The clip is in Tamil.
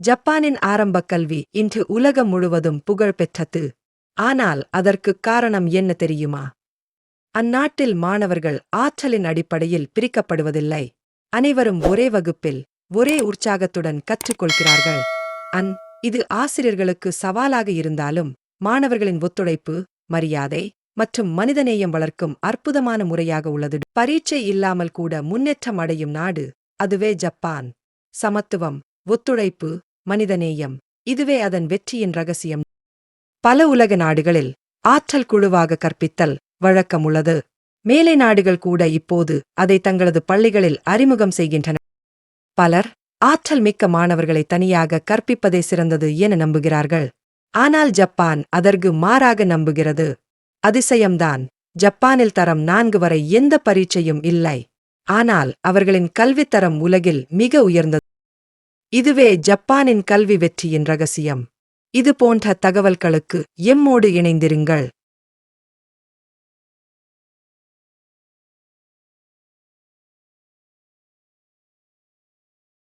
ஜப்பானின் ஆரம்பக் கல்வி இன்று உலகம் முழுவதும் புகழ் பெற்றது. ஆனால் அதற்குக் காரணம் என்ன தெரியுமா? அந்நாட்டில் மாணவர்கள் ஆற்றலின் அடிப்படையில் பிரிக்கப்படுவதில்லை. அனைவரும் ஒரே வகுப்பில் ஒரே உற்சாகத்துடன் கற்றுக்கொள்கிறார்கள். அன் இது ஆசிரியர்களுக்கு சவாலாக இருந்தாலும் மாணவர்களின் ஒத்துழைப்பு மரியாதை மற்றும் மனிதநேயம் வளர்க்கும் அற்புதமான முறையாக உள்ளது. பரீட்சை இல்லாமல் கூட முன்னேற்றம் அடையும் நாடு அதுவே ஜப்பான். சமத்துவம் ஒத்துழைப்பு மனிதநேயம் இதுவே அதன் வெற்றியின் ரகசியம். பல உலக நாடுகளில் ஆற்றல் குழுவாக கற்பித்தல் வழக்கம் உள்ளது மேலை நாடுகள் கூட இப்போது அதை தங்களது பள்ளிகளில் அறிமுகம் செய்கின்றன. பலர் ஆற்றல் மிக்க மாணவர்களை தனியாக கற்பிப்பதே சிறந்தது என நம்புகிறார்கள். ஆனால் ஜப்பான் அதற்கு மாறாக நம்புகிறது. அதிசயம்தான். ஜப்பானில் தரம் நான்கு வரை எந்த பரீட்சையும் இல்லை. ஆனால் அவர்களின் கல்வித்தரம் உலகில் மிக உயர்ந்தது. இதுவே ஜப்பானின் கல்வி வெற்றியின் ரகசியம். இது போன்ற தகவல்களுக்கு எம்மோடு இணைந்திருங்கள்.